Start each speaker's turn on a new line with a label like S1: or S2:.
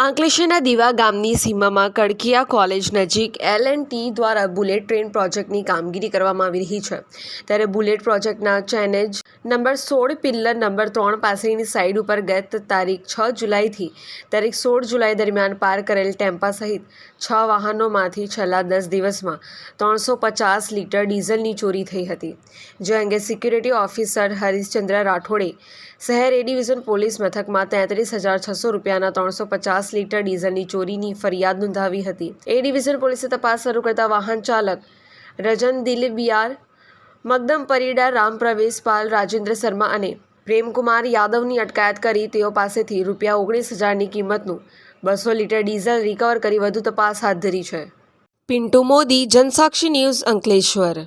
S1: આંકલેશ્વરના દીવા ગામની સીમામાં કડકિયા કોલેજ નજીક એલ એન્ડ ટી દ્વારા બુલેટ ટ્રેન પ્રોજેક્ટની કામગીરી કરવામાં આવી રહી છે. ત્યારે બુલેટ પ્રોજેક્ટના ચેનેજ નંબર સોળ, પિલ્લર નંબર ત્રણ પાસેની સાઇડ ઉપર ગત તારીખ છ જુલાઈથી તારીખ સોળ જુલાઈ દરમિયાન પાર કરેલ ટેમ્પા સહિત છ વાહનોમાંથી છેલ્લા દસ દિવસમાં ત્રણસો પચાસ લીટર ડીઝલની ચોરી થઈ હતી. જે અંગે સિક્યુરિટી ઓફિસર હરીશચંદ્ર રાઠોડે શહેર એ ડિવિઝન પોલીસ મથકમાં તેત્રીસ હજાર છસો રૂપિયાના ત્રણસો પચાસ લીટર ડીઝલની ચોરીની ફરિયાદ નોંધાવી હતી. એ ડિવિઝન પોલીસે તપાસ શરૂ કરતા વાહન ચાલક રજન દિલબિયાર મગદમ પરીડા, રામ પ્રવેશ પાલ, રાજેન્દ્ર શર્મા અને પ્રેમકુમાર યાદવની અટકાયત કરી તેઓ પાસેથી રૂપિયા ઓગણીસ હજારની કિંમતનું બસો લીટર ડીઝલ રિકવર કરી વધુ તપાસ હાથ ધરી છે. પિન્ટુ મોદી, જનસાક્ષી ન્યૂઝ અંકલેશ્વર.